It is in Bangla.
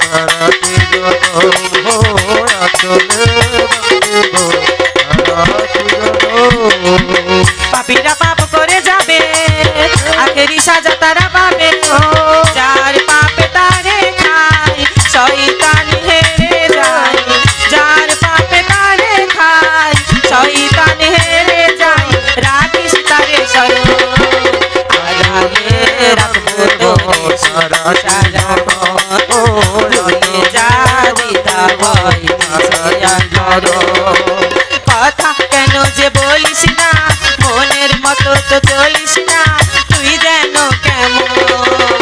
তারা কথা কেন যে বলিস না? মনের মতো তো চলিস না। তুই যেন কেমন?